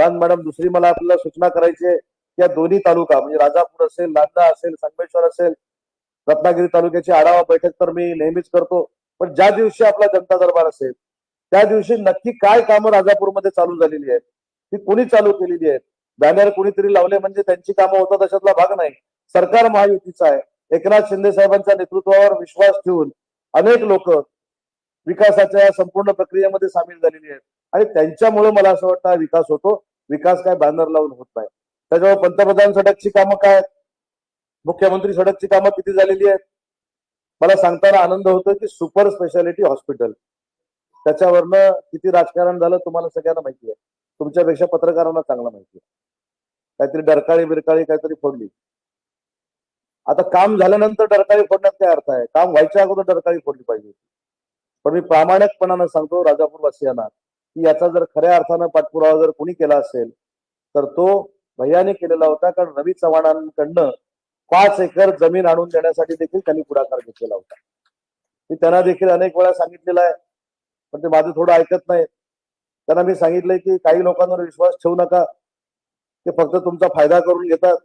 पण मॅडम दुसरी मला आपल्याला सूचना करायची आहे या दोन्ही तालुका म्हणजे राजापूर असेल लांदा असेल संगमेश्वर असेल रत्नागिरी तालुक्याची आढावा बैठक तर मी नेहमीच करतो पण ज्या दिवशी आपला जनता दरबार असेल त्या दिवशी नक्की काय कामं राजापूरमध्ये चालू झालेली आहेत ती कोणी चालू केलेली आहेत बॅनर कुणीतरी लावले म्हणजे त्यांची कामं होतात अशातला भाग नाही. सरकार महायुतीचं आहे एकनाथ शिंदे साहेबांच्या नेतृत्वावर विश्वास ठेवून अनेक लोक विकासाच्या संपूर्ण प्रक्रियेमध्ये सामील झालेली आहेत आणि त्यांच्यामुळे मला असं वाटतं विकास होतो. विकास काय बॅनर लावून होत नाही. त्याच्यामुळे पंतप्रधान सडकची कामं काय आहेत? मुख्यमंत्री सडकची कामं किती झालेली आहेत? मला सांगताना आनंद होतो की सुपर स्पेशालिटी हॉस्पिटल. त्याच्यावरनं किती राजकारण झालं तुम्हाला सगळ्यांना माहिती आहे. तुमच्यापेक्षा पत्रकारांना चांगलं माहिती आहे. काहीतरी डरकाळी बिरकाळी काहीतरी फोडली. आता काम झाल्यानंतर डरकाळी फोडण्यात काय अर्थ आहे? काम व्हायच्या अगोदर डरकाळी फोडली पाहिजे पण मी प्रामाणिकपणानं सांगतो राजापूरवासियांना की याचा जर खऱ्या अर्थानं पाठपुरावा जर कोणी केला असेल तर तो भैयाने केलेला होता कारण रवी चव्हाणांकडनं पाच एकर जमीन आणून देण्यासाठी देखील त्यांनी पुढाकार घेतलेला होता. मी त्यांना देखील अनेक वेळा सांगितलेलं आहे पण ते माझं थोडं ऐकत नाहीत. त्यांना मी सांगितलंय की काही लोकांवर विश्वास ठेवू नका. ते फक्त तुमचा फायदा करून घेतात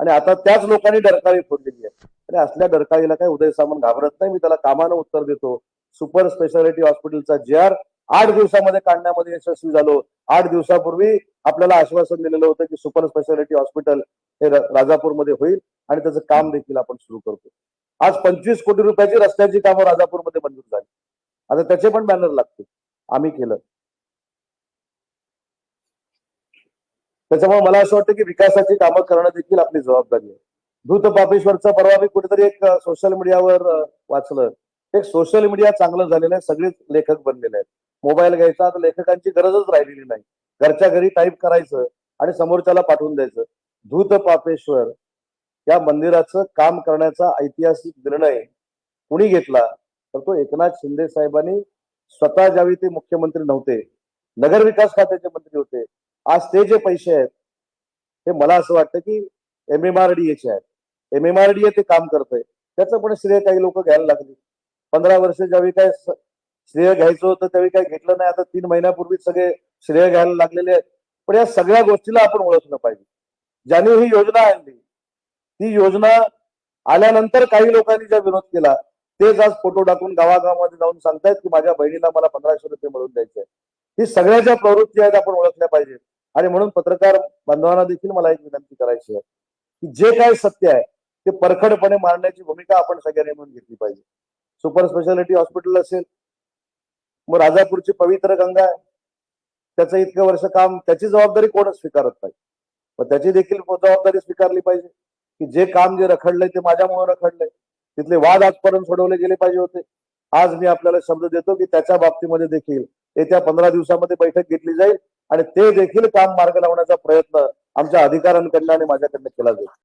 आणि आता त्याच लोकांनी डरकाळी फोडलेली आहे. आणि असल्या डरकाळीला काही उदय सामंत घाबरत नाही. मी त्याला कामानं उत्तर देतो. सुपर स्पेशालिटी हॉस्पिटलचा जे आर आठ दिवसामध्ये काढण्यामध्ये यशस्वी झालो. आठ दिवसापूर्वी आपल्याला आश्वासन दिलेलं होतं की सुपर स्पेशालिटी हॉस्पिटल हे राजापूरमध्ये होईल आणि त्याचं काम देखील आपण सुरू करतो. आज पंचवीस कोटी रुपयाची रस्त्याची कामं राजापूरमध्ये मंजूर झाली. आता त्याचे पण बॅनर लागतील. आम्ही केलं. त्याच्यामुळे मला असं वाटतं की विकासाची कामं करणं देखील आपली जबाबदारी आहे. धूत पापेश्वरचा परवा मी कुठेतरी एक सोशल मीडियावर वाचलं. एक सोशल मीडिया चांगलं झालेलं आहे. सगळेच लेखक बनलेले आहेत. मोबाईल घ्यायचा तर लेखकांची गरजच राहिलेली नाही. घरच्या घरी टाईप करायचं आणि समोरच्याला पाठवून द्यायचं. धूत पापेश्वर या मंदिराचं काम करण्याचा ऐतिहासिक निर्णय कुणी घेतला तर तो एकनाथ शिंदे साहेबांनी स्वतः ज्यावेळी ते मुख्यमंत्री नव्हते नगर विकास खात्याचे मंत्री होते आज ते जे पैसे आहेत ते मला असं वाटतं की एम एम आर डी एचे आहेत. M M R D A ते काम करतंय. त्याचं पण श्रेय काही लोक घ्यायला लागली. पंधरा वर्ष ज्यावेळी काय श्रेय घ्यायचं होतं त्यावेळी काही घेतलं नाही. आता तीन महिन्यापूर्वी सगळे श्रेय घ्यायला लागलेले आहेत. पण या सगळ्या गोष्टीला आपण ओळखलं पाहिजे. ज्यांनी ही योजना आणली ती योजना आल्यानंतर काही लोकांनी ज्या विरोध केला तेच आज फोटो टाकून गावागावामध्ये जाऊन सांगतायत की माझ्या बहिणीला मला पंधराशे रुपये मिळवून द्यायचे ही सगळ्या ज्या प्रवृत्ती आहेत आपण ओळखल्या पाहिजेत. आणि म्हणून पत्रकार बांधवांना देखील मला एक विनंती करायची आहे की जे काय सत्य आहे ते परखडपणे मांडण्याची भूमिका आपण सगळ्यांनी म्हणून घेतली पाहिजे. सुपर स्पेशालिटी हॉस्पिटल असेल मग राजापूरची पवित्र गंगा आहे. त्याचं इतकं वर्ष काम त्याची जबाबदारी कोणच स्वीकारत नाही. मग त्याची देखील जबाबदारी स्वीकारली पाहिजे. की जे काम जे रखडलंय ते माझ्यामुळे रखडलंय. तिथले वाद आजपर्यंत सोडवले गेले पाहिजे होते. आज मी आपल्याला शब्द देतो की त्याच्या बाबतीमध्ये देखील येत्या पंधरा दिवसामध्ये बैठक घेतली जाईल आणि ते देखील काम मार्ग लावण्याचा प्रयत्न आमच्या अधिकाऱ्यांकडनं आणि माझ्याकडनं केला जाईल.